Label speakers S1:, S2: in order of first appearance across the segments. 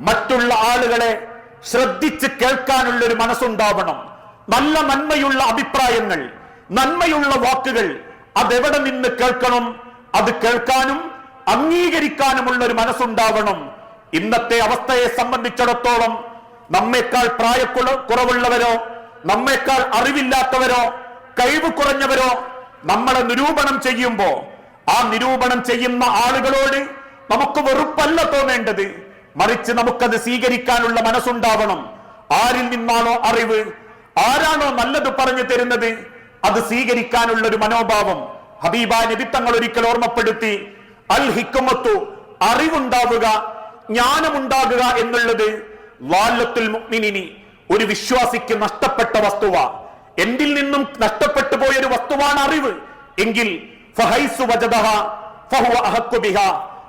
S1: മറ്റുള്ള ആളുകളെ ശ്രദ്ധിച്ച് കേൾക്കാനുള്ള ഒരു മനസ്സുണ്ടാവണം. നല്ല നന്മയുള്ള അഭിപ്രായങ്ങൾ നന്മയുള്ള വാക്കുകൾ അതെവിടെ നിന്ന് കേൾക്കണം? അത് കേൾക്കാനും അംഗീകരിക്കാനുമുള്ള ഒരു മനസ്സുണ്ടാവണം. ഇന്നത്തെ അവസ്ഥയെ സംബന്ധിച്ചിടത്തോളം നമ്മേക്കാൾ പ്രായ കുറവുള്ളവരോ നമ്മേക്കാൾ അറിവില്ലാത്തവരോ കഴിവ് കുറഞ്ഞവരോ നമ്മളെ നിരൂപണം ചെയ്യുമ്പോ ആ നിരൂപണം ചെയ്യുന്ന ആളുകളോട് നമുക്ക് വെറുപ്പല്ല തോന്നേണ്ടത്. മറിച്ച് നമുക്കത് സ്വീകരിക്കാനുള്ള മനസ്സുണ്ടാവണം. ആരിൽ നിന്നാണോ അറിവ്? ആരാണോ നല്ലത് പറഞ്ഞു തരുന്നത്? അത് സ്വീകരിക്കാനുള്ള ഒരു മനോഭാവം. ഹബീബ നബി തങ്ങൾ ഒരിക്കൽ ഓർമ്മപ്പെടുത്തി അൽ ഹിക്കുമത്തു അറിവുണ്ടാവുക ജ്ഞാനമുണ്ടാകുക എന്നുള്ളത് വാല്ലത്തുൽ മുക്മിനിനി ഒരു വിശ്വാസിക്ക് നഷ്ടപ്പെട്ട വസ്തുവ. എന്തിൽ നിന്നും നഷ്ടപ്പെട്ടു പോയൊരു വസ്തുവാണ് അറിവ്? എങ്കിൽ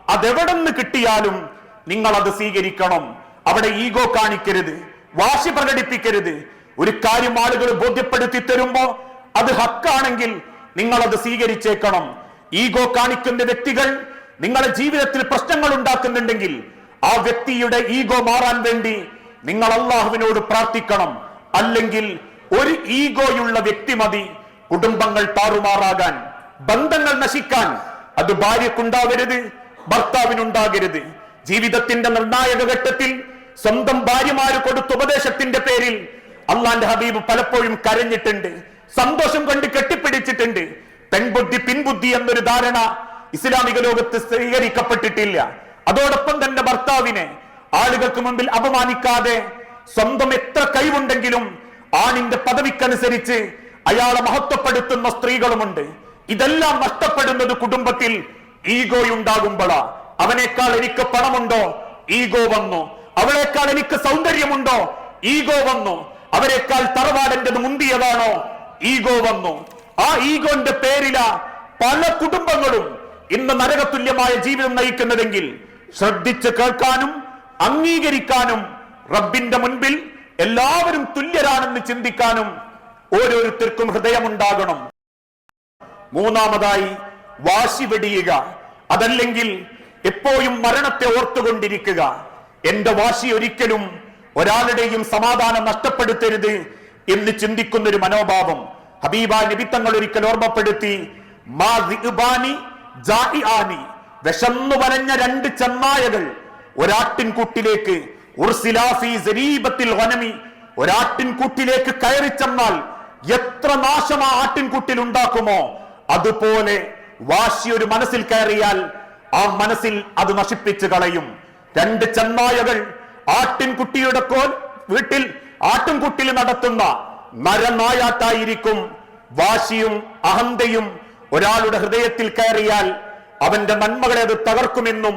S1: അതെവിടെ നിന്ന് കിട്ടിയാലും നിങ്ങൾ അത് സ്വീകരിക്കണം. അവിടെ ഈഗോ കാണിക്കരുത്. വാശി പ്രകടിപ്പിക്കരുത്. ഒരു കാര്യം ആളുകൾ ബോധ്യപ്പെടുത്തി തരുമ്പോ അത് ഹക്കാണെങ്കിൽ നിങ്ങൾ അത് സ്വീകരിച്ചേക്കണം. ഈഗോ കാണിക്കുന്ന വ്യക്തികൾ നിങ്ങളുടെ ജീവിതത്തിൽ പ്രശ്നങ്ങൾ ഉണ്ടാക്കുന്നുണ്ടെങ്കിൽ ആ വ്യക്തിയുടെ ഈഗോ മാറാൻ വേണ്ടി നിങ്ങൾ അള്ളാഹുവിനോട് പ്രാർത്ഥിക്കണം. അല്ലെങ്കിൽ ഒരു ഈഗോയുള്ള വ്യക്തി മതി. കുടുംബങ്ങൾ താറുമാറാകാൻ ബന്ധങ്ങൾ നശിക്കാൻ. അത് ഭാര്യക്കുണ്ടാവരുത് ഭർത്താവിനുണ്ടാകരുത്. ജീവിതത്തിന്റെ നിർണായക ഘട്ടത്തിൽ സ്വന്തം ഭാര്യമാര് കൊടുത്ത ഉപദേശത്തിന്റെ പേരിൽ അള്ളാന്റെ ഹബീബ് പലപ്പോഴും കരഞ്ഞിട്ടുണ്ട് സന്തോഷം കൊണ്ട് കെട്ടിപ്പിടിച്ചിട്ടുണ്ട്. പെൺബുദ്ധി പിൻബുദ്ധി എന്നൊരു ധാരണ ഇസ്ലാമിക ലോകത്ത് സ്വീകരിക്കപ്പെട്ടിട്ടില്ല. അതോടൊപ്പം തന്നെ ഭർത്താവിനെ ആളുകൾക്ക് മുമ്പിൽ അപമാനിക്കാതെ സ്വന്തം എത്ര കഴിവുണ്ടെങ്കിലും ആണിന്റെ പദവിക്കനുസരിച്ച് അയാളെ മഹത്വപ്പെടുത്തുന്ന സ്ത്രീകളുമുണ്ട്. ഇതെല്ലാം നഷ്ടപ്പെടുന്നത് കുടുംബത്തിൽ ഈഗോയുണ്ടാകുമ്പോഴാണ് അവനേക്കാൾ എനിക്ക് പണമുണ്ടോ? ഈഗോ വന്നു. അവളേക്കാൾ എനിക്ക് സൗന്ദര്യമുണ്ടോ? ഈഗോ വന്നു. അവരെക്കാൾ തറവാടന്റെത് മുന്തിയതാണോ ഈഗോ വന്നു. ആ ഈഗോന്റെ പേരില പല കുടുംബങ്ങളും ഇന്ന് നരകതുല്യമായ ജീവിതം നയിക്കുന്നതെങ്കിൽ ശ്രദ്ധിച്ച് കേൾക്കാനും അംഗീകരിക്കാനും റബ്ബിന്റെ മുൻപിൽ എല്ലാവരും തുല്യരാണെന്ന് ചിന്തിക്കാനും ഓരോരുത്തർക്കും ഹൃദയമുണ്ടാകണം. മൂന്നാമതായി വാശി വെടിയുക. അതല്ലെങ്കിൽ എപ്പോഴും മരണത്തെ ഓർത്തുകൊണ്ടിരിക്കുക. എന്റെ വാശി ഒരിക്കലും ഒരാളുടെയും സമാധാനം നഷ്ടപ്പെടുത്തരുത് എന്ന് ചിന്തിക്കുന്ന ഒരു മനോഭാവം. ഹബീബ നിബിത്തങ്ങൾ ഒരിക്കൽ ഓർമ്മപ്പെടുത്തി. വിശന്നു വരഞ്ഞ രണ്ട് ചെന്നായകൾ ഒരാട്ടിൻകൂട്ടിലേക്ക് ഒരാട്ടിൻകൂട്ടിലേക്ക് കയറി ചെന്നാൽ എത്ര നാശം ആ ആട്ടിൻകൂട്ടിൽ ഉണ്ടാക്കുമോ? അതുപോലെ വാശി ഒരു മനസ്സിൽ കയറിയാൽ ആ മനസ്സിൽ അത് നശിപ്പിച്ചു കളയും. രണ്ട് ചെന്നായകൾ ആട്ടിൻകുട്ടിയുടെ കോൽ വീട്ടിൽ ആട്ടിൻകുട്ടിൽ നടത്തുന്ന നരനായാട്ടായിരിക്കും. വാശിയും അഹന്തയും ഒരാളുടെ ഹൃദയത്തിൽ കയറിയാൽ അവന്റെ നന്മകളെ അത് തകർക്കുമെന്നും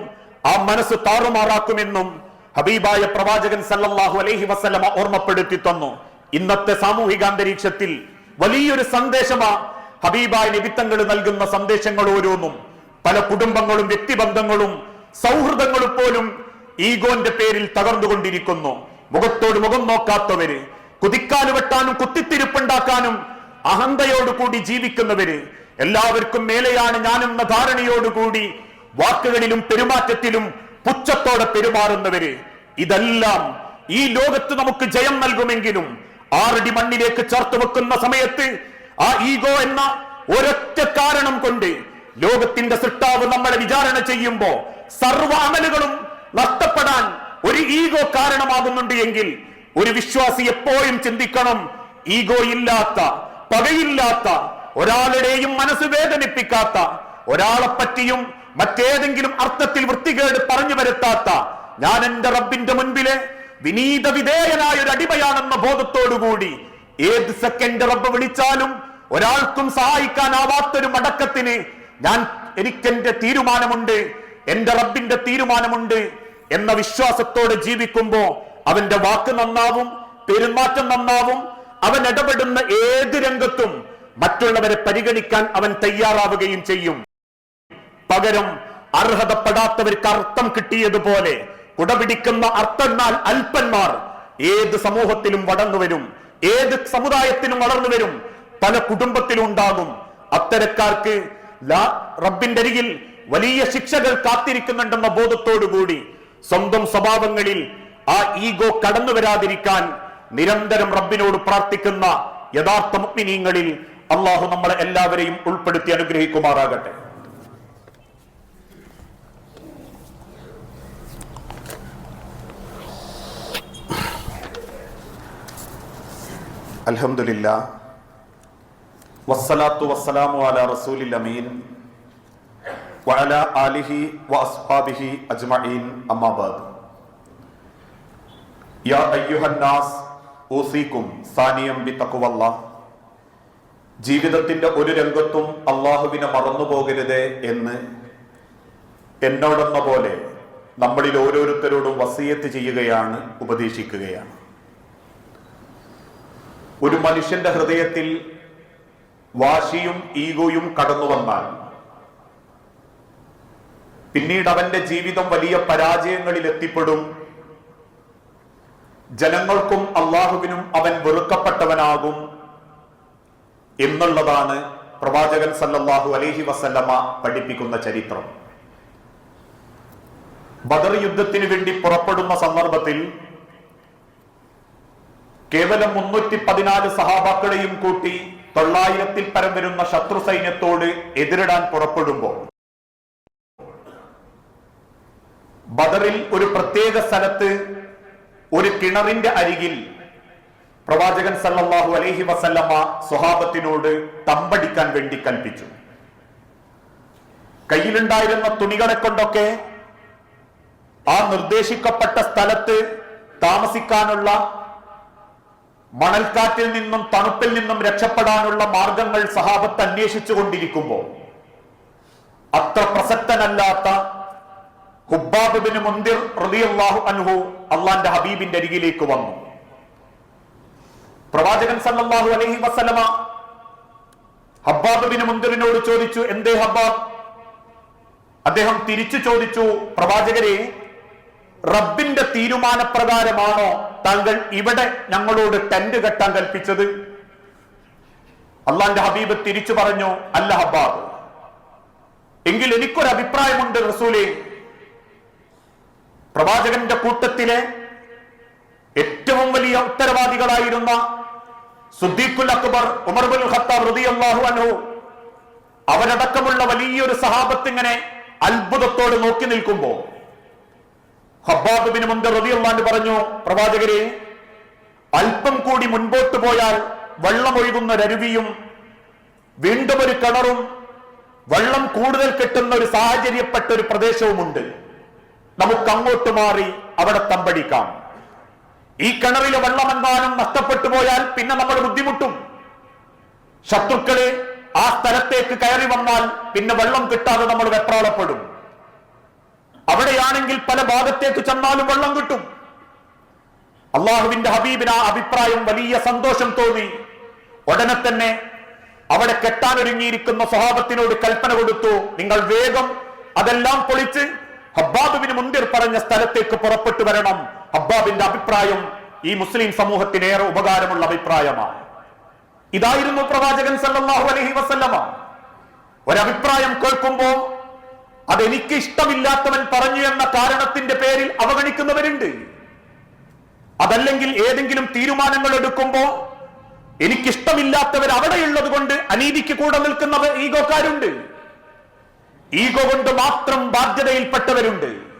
S1: ആ മനസ്സ് താറുമാറാക്കുമെന്നും ഹബീബായ പ്രവാചകൻ സല്ലാഹു അലൈഹി വസല്ലമ ഓർമ്മപ്പെടുത്തി തന്നു. ഇന്നത്തെ സാമൂഹിക അന്തരീക്ഷത്തിൽ വലിയൊരു സന്ദേശമാ ഹബീബായ നിമിത്തങ്ങൾ നൽകുന്ന സന്ദേശങ്ങൾ ഓരോന്നും പല കുടുംബങ്ങളും വ്യക്തിബന്ധങ്ങളും സൗഹൃദങ്ങളും പോലും ഈഗോന്റെ പേരിൽ തകർന്നുകൊണ്ടിരിക്കുന്നു. മുഖത്തോട് മുഖം നോക്കാത്തവര് കുതിക്കാൽ വെട്ടാനും കുത്തിത്തിരിപ്പുണ്ടാക്കാനും അഹന്തയോടുകൂടി ജീവിക്കുന്നവര് എല്ലാവർക്കും മേലെയാണ് ഞാനെന്ന ധാരണയോടുകൂടി വാക്കുകളിലും പെരുമാറ്റത്തിലും പുച്ഛത്തോടെ പെരുമാറുന്നവര്. ഇതെല്ലാം ഈ ലോകത്ത് നമുക്ക് ജയം നൽകുമെങ്കിലും ആറടി മണ്ണിലേക്ക് ചേർത്ത് വെക്കുന്ന സമയത്ത് ആ ഈഗോ എന്ന ഒരൊറ്റ കാരണം കൊണ്ട് ലോകത്തിന്റെ സൃഷ്ടാവ് നമ്മളെ വിചാരണ ചെയ്യുമ്പോ സർവ അമലുകളും നഷ്ടപ്പെടാൻ ഒരു ഈഗോ കാരണമാകുന്നുണ്ട് എങ്കിൽ ഒരു വിശ്വാസി എപ്പോഴും ചിന്തിക്കണം ഈഗോ ഇല്ലാത്ത പകയില്ലാത്ത ഒരാളുടെയും മനസ്സ് വേദനിപ്പിക്കാത്ത ഒരാളെ പറ്റിയും മറ്റേതെങ്കിലും അർത്ഥത്തിൽ വൃത്തികേട് പറഞ്ഞു വരുത്താത്ത ഞാൻ എന്റെ റബ്ബിന്റെ മുൻപിലെ വിനീത വിധേയനായ ഒരു അടിമയാണെന്ന ബോധത്തോടുകൂടി ഏത് സെക്കൻഡ് റബ്ബ് വിളിച്ചാലും ഒരാൾക്കും സഹായിക്കാനാവാത്തൊരു മടക്കത്തിന് ഞാൻ എനിക്കെന്റെ തീരുമാനമുണ്ട് എന്റെ റബ്ബിന്റെ തീരുമാനമുണ്ട് എന്ന വിശ്വാസത്തോടെ ജീവിക്കുമ്പോ അവന്റെ വാക്ക് നന്നാവും പെരുമാറ്റം നന്നാവും അവൻ ഇടപെടുന്ന ഏത് രംഗത്തും മറ്റുള്ളവരെ പരിഗണിക്കാൻ അവൻ തയ്യാറാവുകയും ചെയ്യും. പകരം അർഹതപ്പെടാത്തവർക്ക് അർത്ഥം കിട്ടിയതുപോലെ കുടപിടിക്കുന്ന അർത്ഥന്നാൽ അല്പന്മാർ ഏത് സമൂഹത്തിലും വളർന്നു വരും ഏത് സമുദായത്തിലും വളർന്നു വരും പല കുടുംബത്തിലും ഉണ്ടാകും. അത്തരക്കാർക്ക് റബ്ബിന്റെ അരികിൽ വലിയ ശിക്ഷകൾ കാത്തിരിക്കുന്നുണ്ടെന്ന ബോധത്തോടുകൂടി സ്വന്തം സ്വഭാവങ്ങളിൽ ആ ഈഗോ കടന്നു വരാതിരിക്കാൻ നിരന്തരം റബ്ബിനോട് പ്രാർത്ഥിക്കുന്ന യഥാർത്ഥ മുക്മിനീങ്ങളിൽ അള്ളാഹു നമ്മളെ എല്ലാവരെയും ഉൾപ്പെടുത്തി അനുഗ്രഹിക്കുമാറാകട്ടെ. അൽഹംദുലില്ല വസ്സലാത്തു വസ്സലാമു അല റസൂലിൽ അമീൻ. ആലിഹി വഅസ്ഹാബിഹി അജ്മഈൻ. അമ്മാബാദ് യാ അയ്യുഹന്നാസ് ഊസീക്കും സാനിയം ബി തഖ്വല്ലാഹ് ജീവിതത്തിന്റെ ഒരു രംഗത്തും അള്ളാഹുവിനെ മറന്നുപോകരുത് എന്ന് എന്നോടെന്ന പോലെ നമ്മളിൽ ഓരോരുത്തരോടും വസീയത്ത് ചെയ്യുകയാണ് ഉപദേശിക്കുകയാണ്. ഒരു മനുഷ്യന്റെ ഹൃദയത്തിൽ വാശിയും ഈഗോയും കടന്നു വന്നാൽ. പിന്നീട് അവന്റെ ജീവിതം വലിയ പരാജയങ്ങളിൽ എത്തിപ്പെടും. ജനങ്ങൾക്കും അള്ളാഹുവിനും അവൻ വെറുക്കപ്പെട്ടവനാകും. എന്നുള്ളതാണ് പ്രവാചകൻ സല്ലാഹു അലഹി വസല്ലമ പഠിപ്പിക്കുന്ന ചരിത്രം. ബദർ യുദ്ധത്തിന് വേണ്ടി പുറപ്പെടുന്ന സന്ദർഭത്തിൽ കേവലം മുന്നൂറ്റി പതിനാല് സഹാബാക്കളെയും കൂട്ടി തൊള്ളായിരത്തിൽ പരം വരുന്ന ശത്രു സൈന്യത്തോട് എതിരിടാൻ പുറപ്പെടുമ്പോൾ ബദറിൽ ഒരു പ്രത്യേക സ്ഥലത്ത് ഒരു കിണറിന്റെ അരികിൽ പ്രവാചകൻ സല്ലാഹു അലൈഹി വസല്ലമ സ്വഹാബത്തിനോട് തമ്പടിക്കാൻ വേണ്ടി കൽപ്പിച്ചു. കയ്യിലുണ്ടായിരുന്ന തുണികളെ കൊണ്ടൊക്കെ ആ നിർദ്ദേശിക്കപ്പെട്ട സ്ഥലത്ത് താമസിക്കാനുള്ള മണൽക്കാറ്റിൽ നിന്നും തണുപ്പിൽ നിന്നും രക്ഷപ്പെടാനുള്ള മാർഗങ്ങൾ സഹാബത്ത് അന്വേഷിച്ചു കൊണ്ടിരിക്കുമ്പോൾ അത്ര പ്രസക്തനല്ലാത്ത ഹുബാബിന് മുന്തിർ റളിയല്ലാഹു അനുഹു അള്ളാന്റെ ഹബീബിന്റെ അരികിലേക്ക് വന്നു. പ്രവാചകൻ സല്ലാഹു അലഹി വസല്ലമ ഹബ്ബാബിന് മുന്തിറിനോട് ചോദിച്ചു എന്തേ ഹബ്ബാബ്? അദ്ദേഹം തിരിച്ചു ചോദിച്ചു പ്രവാചകരെ റബ്ബിന്റെ തീരുമാനപ്രകാരമാണോ താങ്കൾ ഇവിടെ ഞങ്ങളോട് ടെന്റ് കെട്ടാൻ കൽപ്പിച്ചത്? അള്ളാന്റെ ഹബീബ് തിരിച്ചു പറഞ്ഞു അല്ല ഹബ്ബാബ്. എങ്കിൽ എനിക്കൊരു അഭിപ്രായമുണ്ട് റസൂലെ. പ്രവാചകന്റെ കൂട്ടത്തിലെ ഏറ്റവും വലിയ ഉത്തരവാദികളായിരുന്ന സുദ്ദീഖുൽ അക്ബർ ഉമർബുൽ ഖത്താബ് റളിയല്ലാഹു അൻഹു അവരടക്കമുള്ള വലിയൊരു സഹാബത്ത് ഇങ്ങനെ അത്ഭുതത്തോട് നോക്കി നിൽക്കുമ്പോ ഹബ്ബാബ് മുൻപ് റതി റളിയല്ലാഹു പറഞ്ഞു പ്രവാചകരെ അല്പം കൂടി മുൻപോട്ട് പോയാൽ വെള്ളമൊഴുകുന്ന ഒരരുവിയും വീണ്ടും ഒരു കിണറും വെള്ളം കൂടുതൽ കിട്ടുന്ന ഒരു സാഹചര്യപ്പെട്ട ഒരു പ്രദേശവുമുണ്ട്. നമുക്ക് അങ്ങോട്ട് മാറി അവിടെ തമ്പടിക്കാം. ഈ കിണറിലെ വെള്ളമെങ്ങാനും നഷ്ടപ്പെട്ടു പോയാൽ പിന്നെ നമ്മൾ ബുദ്ധിമുട്ടും. ശത്രുക്കളെ ആ സ്ഥലത്തേക്ക് കയറി വന്നാൽ പിന്നെ വെള്ളം കിട്ടാതെ നമ്മൾ വെപ്രാളപ്പെടും. അവിടെയാണെങ്കിൽ പല ഭാഗത്തേക്ക് ചെന്നാലും വെള്ളം കിട്ടും. അള്ളാഹുവിന്റെ ഹബീബിന് ആ അഭിപ്രായം വലിയ സന്തോഷം തോന്നി. ഉടനെ തന്നെ അവിടെ കെട്ടാനൊരുങ്ങിയിരിക്കുന്ന സ്വഭാവത്തിനോട് കൽപ്പന കൊടുത്തു. നിങ്ങൾ വേഗം അതെല്ലാം പൊളിച്ച് ഹബ്ബാബിന് മുന്തിർ പറഞ്ഞ സ്ഥലത്തേക്ക് പുറപ്പെട്ടു വരണം. ഹബ്ബാബിന്റെ അഭിപ്രായം ഈ മുസ്ലിം സമൂഹത്തിന് ഏറെ ഉപകാരമുള്ള അഭിപ്രായമാണ്. ഇതായിരുന്നു പ്രവാചകൻ സല്ലാഹു അലഹി വസല്ലമ. ഒരഭിപ്രായം കേൾക്കുമ്പോ അതെനിക്ക് ഇഷ്ടമില്ലാത്തവൻ പറഞ്ഞു എന്ന കാരണത്തിന്റെ പേരിൽ അവഗണിക്കുന്നവരുണ്ട്. അതല്ലെങ്കിൽ ഏതെങ്കിലും തീരുമാനങ്ങൾ എടുക്കുമ്പോ എനിക്കിഷ്ടമില്ലാത്തവർ അവിടെയുള്ളത് കൊണ്ട് അനീതിക്ക് കൂടെ നിൽക്കുന്നവർ ഈഗോക്കാരുണ്ട്. ഈഗോ കൊണ്ട് മാത്രം ബാധ്യതയിൽപ്പെട്ടവരുണ്ട്.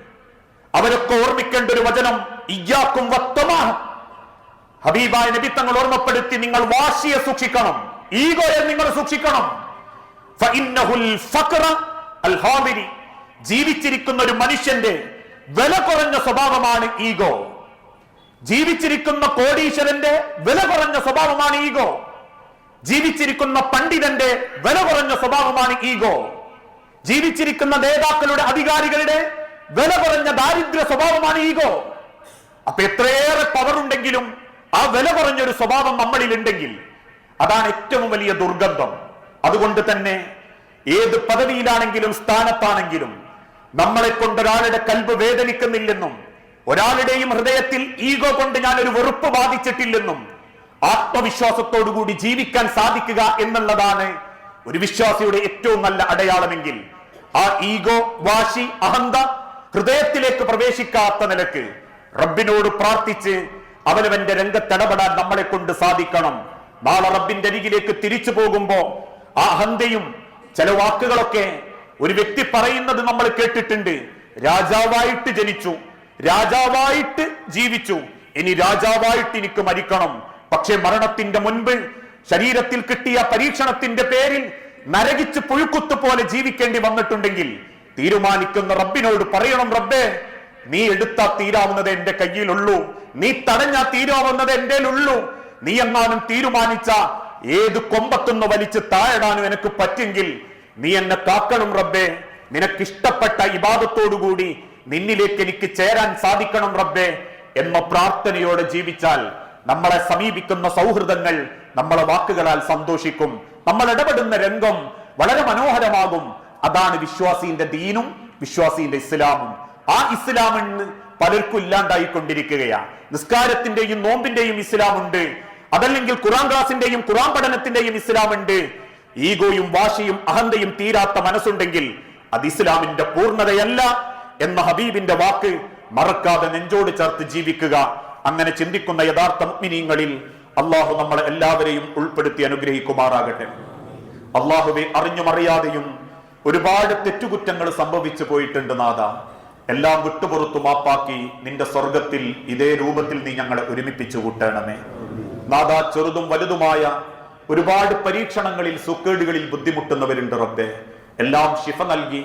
S1: അവരൊക്കെ ഓർമ്മിക്കേണ്ട ഒരു വചനം ഇയ്യാക്കും വത്തമാഹം ഹബീബായ നബി തങ്ങൾ ഓർമ്മപ്പെടുത്തി നിങ്ങൾ വാശിയെ സൂക്ഷിക്കണം ഈഗോയെ നിങ്ങൾ സൂക്ഷിക്കണം. ഫഇന്നഹുൽ അൽ. ജീവിച്ചിരിക്കുന്ന ഒരു മനുഷ്യന്റെ വില കുറഞ്ഞ സ്വഭാവമാണ് ഈഗോ. ജീവിച്ചിരിക്കുന്ന കോടീശ്വരന്റെ വില കുറഞ്ഞ സ്വഭാവമാണ് ഈഗോ. ജീവിച്ചിരിക്കുന്ന പണ്ഡിതന്റെ വില കുറഞ്ഞ സ്വഭാവമാണ് ഈഗോ. ജീവിച്ചിരിക്കുന്ന നേതാക്കളുടെ അധികാരികളുടെ വില കുറഞ്ഞ ദാരിദ്ര്യ സ്വഭാവമാണ് ഈഗോ. അപ്പൊ എത്രയേറെ പവർ ഉണ്ടെങ്കിലും ആ വില കുറഞ്ഞൊരു സ്വഭാവം നമ്മളിൽ ഉണ്ടെങ്കിൽ അതാണ് ഏറ്റവും വലിയ ദുർഗന്ധം. അതുകൊണ്ട് തന്നെ ഏത് പദവിയിലാണെങ്കിലും സ്ഥാനത്താണെങ്കിലും നമ്മളെ കൊണ്ട് ഒരാളുടെ കൽബ് വേദനിക്കുന്നില്ലെന്നും ഒരാളുടെയും ഹൃദയത്തിൽ ഈഗോ കൊണ്ട് ഞാൻ ഒരു വെറുപ്പ് ബാധിച്ചിട്ടില്ലെന്നും ആത്മവിശ്വാസത്തോടുകൂടി ജീവിക്കാൻ സാധിക്കുക എന്നുള്ളതാണ് ഒരു വിശ്വാസിയുടെ ഏറ്റവും നല്ല അടയാളമെങ്കിൽ ആ ഈഗോ വാശി അഹന്ത ഹൃദയത്തിലേക്ക് പ്രവേശിക്കാത്ത നിലയ്ക്ക് റബ്ബിനോട് പ്രാർത്ഥിച്ച് അവനവന്റെ രംഗത്തിടപെടാൻ നമ്മളെ കൊണ്ട് സാധിക്കണം. നാളെ റബ്ബിന്റെ അരികിലേക്ക് തിരിച്ചു പോകുമ്പോ ആ അഹന്തയും ചില വാക്കുകളൊക്കെ ഒരു വ്യക്തി പറയുന്നത് നമ്മൾ കേട്ടിട്ടുണ്ട്. രാജാവായിട്ട് ജനിച്ചു രാജാവായിട്ട് ജീവിച്ചു. ഇനി രാജാവായിട്ട് എനിക്ക് മരിക്കണം. പക്ഷെ മരണത്തിന്റെ മുൻപ് ശരീരത്തിൽ കിട്ടിയ പരീക്ഷണത്തിന്റെ പേരിൽ നരകിച്ച് പുഴുക്കുത്ത് പോലെ ജീവിക്കേണ്ടി വന്നിട്ടുണ്ടെങ്കിൽ തീരുമാനിക്കുന്ന റബ്ബിനോട് പറയണം റബ്ബേ നീ എടുത്താ തീരാവുന്നത് എന്റെ കയ്യിലുള്ളൂ. നീ തടഞ്ഞാ തീരാവുന്നത് എന്റെ ഉള്ളൂ നീ എങ്ങാനും തീരുമാനിച്ച ഏത് കൊമ്പത്തുനിന്ന് വലിച്ച് താഴടാനും എനിക്ക് പറ്റെങ്കിൽ നീ എന്നെ കാക്കണം റബ്ബേ. നിനക്കിഷ്ടപ്പെട്ട ഇബാദത്തോടുകൂടി നിന്നിലേക്ക് എനിക്ക് ചേരാൻ സാധിക്കണം റബ്ബേ എന്ന പ്രാർത്ഥനയോടെ ജീവിച്ചാൽ നമ്മളെ സമീപിക്കുന്ന സൗഹൃദങ്ങൾ നമ്മളെ വാക്കുകളാൽ സന്തോഷിക്കും. നമ്മൾ ഇടപെടുന്ന രംഗം വളരെ മനോഹരമാകും. അതാണ് വിശ്വാസിന്റെ ദീനും വിശ്വാസിന്റെ ഇസ്ലാമും. ആ ഇസ്ലാം ഇന്ന് പലർക്കും ഇല്ലാണ്ടായിക്കൊണ്ടിരിക്കുകയാണ്. നിസ്കാരത്തിന്റെയും നോമ്പിന്റെയും ഇസ്ലാം ഉണ്ട് അതല്ലെങ്കിൽ ഖുറാൻ ക്ലാസിന്റെയും ഖുറാൻ പഠനത്തിന്റെയും ഇസ്ലാമുണ്ട്. ഈഗോയും വാശിയും അഹന്തയും തീരാത്ത മനസ്സുണ്ടെങ്കിൽ അത് ഇസ്ലാമിന്റെ പൂർണതയല്ല എന്ന ഹബീബിന്റെ വാക്ക് മറക്കാതെ നെഞ്ചോട് ചേർത്ത് ജീവിക്കുക. അങ്ങനെ ചിന്തിക്കുന്ന യഥാർത്ഥ മുഗ്മിനീങ്ങളിൽ അള്ളാഹു നമ്മളെ എല്ലാവരെയും ഉൾപ്പെടുത്തി അനുഗ്രഹിക്കുമാറാകട്ടെ. അള്ളാഹുവെ അറിഞ്ഞും അറിയാതെയും ഒരുപാട് തെറ്റുകുറ്റങ്ങൾ സംഭവിച്ചു പോയിട്ടുണ്ട് നാഥ. എല്ലാം വിട്ടുപുറത്തു മാപ്പാക്കി നിന്റെ സ്വർഗത്തിൽ ഇതേ രൂപത്തിൽ നീ ഞങ്ങളെ ഒരുമിപ്പിച്ചു കൂട്ടണമേ. നാഥ ചെറുതും വലുതുമായ ഒരുപാട് പരീക്ഷണങ്ങളിൽ സുക്കേടുകളിൽ ബുദ്ധിമുട്ടുന്നവരുണ്ട് റബ്ബെ. എല്ലാം ശിഫ നൽകി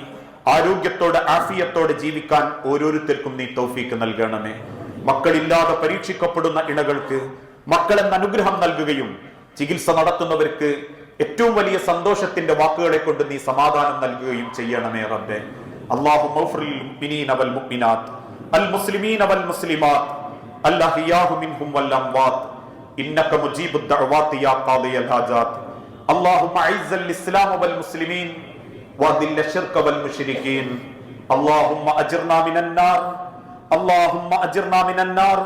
S1: ആരോഗ്യത്തോടെ ആഫിയത്തോടെ ജീവിക്കാൻ ഓരോരുത്തർക്കും നീ തൗഫീക്ക് നൽകണമേ. മക്കളില്ലാതെ പരീക്ഷിക്കപ്പെടുന്ന ഇണകൾക്ക് മക്കളെന്ന അനുഗ്രഹം നൽകുകയും ചികിത്സ നടത്തുന്നവർക്ക് ഏറ്റവും വലിയ സന്തോഷത്തിന്റെ വാക്കുകളെ കൊണ്ട് നീ സമാധാനം നൽകുകയും ചെയ്യണമേ റബ്ബെ. അള്ളാഹു മുഅ്മിനീന വൽ മുഅ്മിനാത്ത് അൽ മുസ്ലിമീന വൽ മുസ്ലിമാത്ത് അല്ലഹിയാഹു മിൻഹും വൽ അംവാത്ത് إنك مجيب الدعوات يا قاضي الحاجات اللهم أعز الإسلام والمسلمين وأذل الشرك والمشركين اللهم أجرنا من النار اللهم أجرنا من النار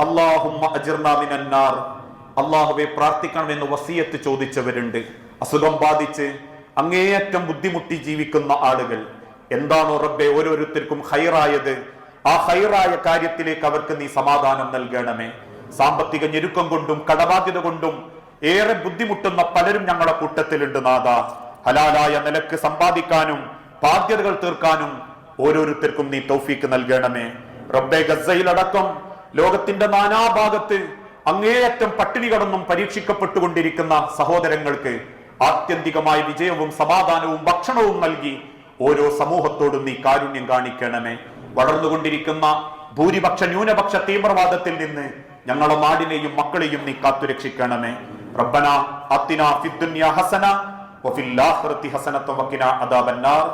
S1: اللهم أجرنا من النار അള്ളാഹുവെ പ്രാർത്ഥിക്കണമെന്ന് വസീയത്ത് ചോദിച്ചവരുണ്ട് അസുഖം ബാധിച്ച് അങ്ങേയറ്റം ബുദ്ധിമുട്ടി ജീവിക്കുന്ന ആളുകൾ എന്താണോ റബ്ബെ ഓരോരുത്തർക്കും ഹൈറായത് ആ ഹൈറായ കാര്യത്തിലേക്ക് അവർക്ക് നീ സമാധാനം നൽകണമേ സാമ്പത്തിക ഞെരുക്കം കൊണ്ടും കടബാധ്യത കൊണ്ടും ഏറെ ബുദ്ധിമുട്ടുന്ന പലരും ഞങ്ങളുടെ കൂട്ടത്തിലുണ്ട് നാഥ. ഹലാലായ നിലയ്ക്ക് സമ്പാദിക്കാനും ബാധ്യതകൾ തീർക്കാനും ഓരോരുത്തർക്കും നീ തൗഫീക്ക് നൽകണമേ. റബ്ബെ ഗസയിലടക്കം ലോകത്തിന്റെ നാനാഭാഗത്ത് അങ്ങേയറ്റം പട്ടിണി കടന്നും പരീക്ഷിക്കപ്പെട്ടുകൊണ്ടിരിക്കുന്ന സഹോദരങ്ങൾക്ക് ആത്യന്തികമായ വിജയവും സമാധാനവും ഭക്ഷണവും നൽകി ഓരോ സമൂഹത്തോടും നീ കാരുണ്യം കാണിക്കണമേ. വളർന്നുകൊണ്ടിരിക്കുന്ന ഭൂരിപക്ഷ ന്യൂനപക്ഷ തീവ്രവാദത്തിൽ നിന്ന് ഞങ്ങളെ നാടിനെയും മക്കളെയും നീ കാത്തുരക്ഷിക്കണമേ റബ്ബന അത്തിന ഫിദ്ദുനിയ ഹസന വഫിൽ ആഖിറതി ഹസനത വഖിന അദാബന്നാർ.